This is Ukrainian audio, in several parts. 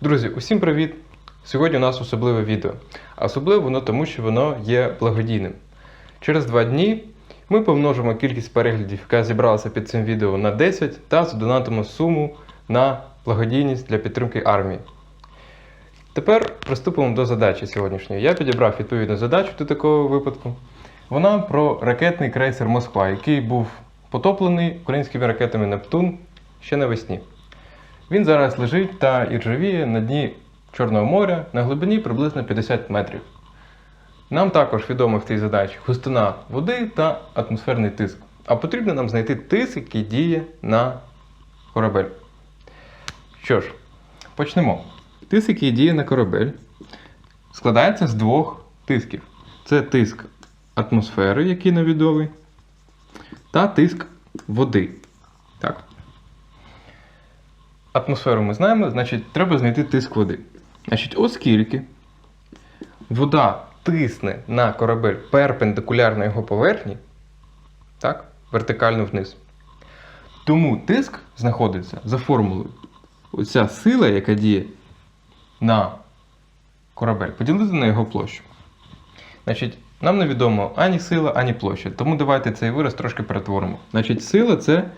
Друзі, усім привіт! Сьогодні у нас особливе відео. А особливо воно тому, що воно є благодійним. Через два дні ми помножимо кількість переглядів, яка зібралася під цим відео на 10 та задонатимо суму на благодійність для підтримки армії. Тепер приступимо до задачі сьогоднішньої. Я підібрав відповідну задачу до такого випадку. Вона про ракетний крейсер Москва, який був потоплений українськими ракетами Нептун ще навесні. Він зараз лежить та іржавіє на дні Чорного моря на глибині приблизно 50 метрів. Нам також відомо в цій задачі густина води та атмосферний тиск. А потрібно нам знайти тиск, який діє на корабель. Що ж, почнемо. Тиск, який діє на корабель, складається з двох тисків. Це тиск атмосфери, який невідомий, та тиск води. Так. Атмосферу ми знаємо, значить, треба знайти тиск води. Значить, оскільки вода тисне на корабель перпендикулярно його поверхні, так, вертикально вниз, тому тиск знаходиться за формулою. Оця сила, яка діє на корабель, поділити на його площу. Значить, нам невідомо ані сила, ані площа. Тому давайте цей вираз трошки перетворимо. Значить, сила це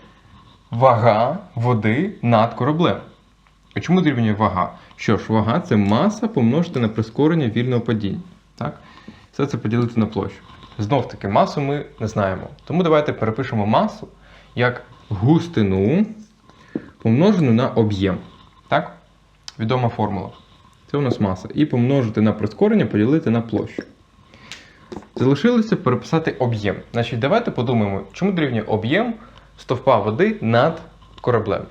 вага води над кораблем. А чому дорівнює вага? Що ж, вага це маса помножити на прискорення вільного падіння. Так? Все це поділити на площу. Знов таки, масу ми не знаємо. Тому давайте перепишемо масу як густину помножену на об'єм. Так? Відома формула. Це у нас маса. І помножити на прискорення поділити на площу. Залишилося переписати об'єм. Значить, давайте подумаємо, чому дорівнює об'єм стовпа води над кораблем.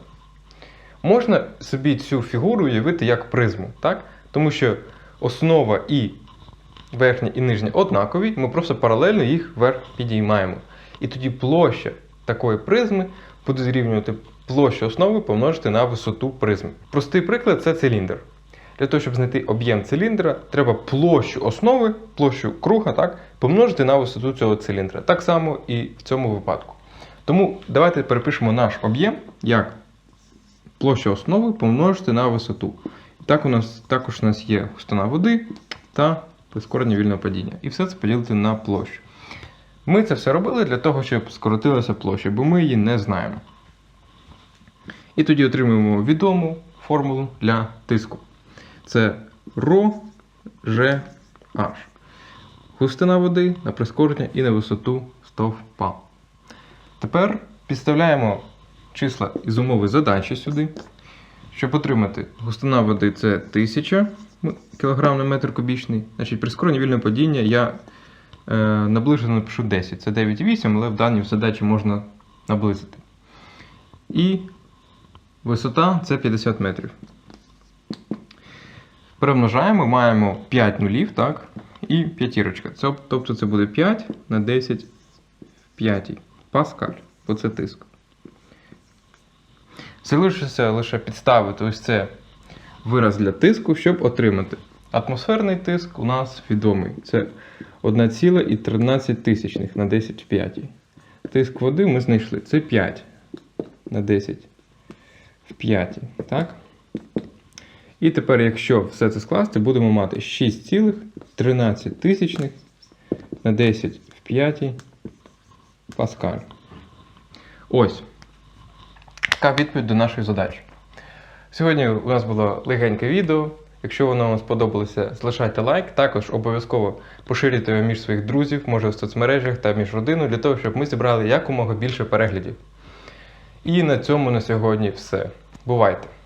Можна собі цю фігуру уявити як призму, так? тому що основа і верхня і нижня однакові, ми просто паралельно їх вверх підіймаємо. І тоді площа такої призми буде зрівнювати площу основи помножити на висоту призми. Простий приклад це циліндр. Для того, щоб знайти об'єм циліндра, треба площу основи, площу круга, так, помножити на висоту цього циліндра. Так само і в цьому випадку. Тому давайте перепишемо наш об'єм як площа основи помножити на висоту. Так у нас також у нас є густина води та прискорення вільного падіння. І все це поділити на площу. Ми це все робили для того, щоб скоротилася площа, бо ми її не знаємо. І тоді отримуємо відому формулу для тиску. Це ρ. Густина води на прискорення і на висоту стовпа. Тепер підставляємо числа із умови задачі сюди. Щоб отримати густина води це 1000 кг на метр кубічний. Значить, прискорення вільного падіння я е, наближено напишу 10. Це 9,8, але в даній задачі можна наблизити. І висота це 50 метрів. Перемножаємо, маємо 5 нулів, так? І п'ятірочка. Тобто це буде 5 на 10 в 5 паскаль. Бо це тиск. Залишиться лише підставити ось це вираз для тиску, щоб отримати. Атмосферний тиск у нас відомий. Це 1,13 на 10 в 5. Тиск води ми знайшли. Це 5 на 10 в 5. Так? І тепер, якщо все це скласти, будемо мати 6,13 на 10 в 5 паскаль. Ось. Така відповідь до нашої задачі. Сьогодні у нас було легеньке відео. Якщо воно вам сподобалося, залишайте лайк. Також обов'язково поширюйте його між своїх друзів, може в соцмережах та між родиною, для того, щоб ми зібрали якомога більше переглядів. І на цьому на сьогодні все. Бувайте!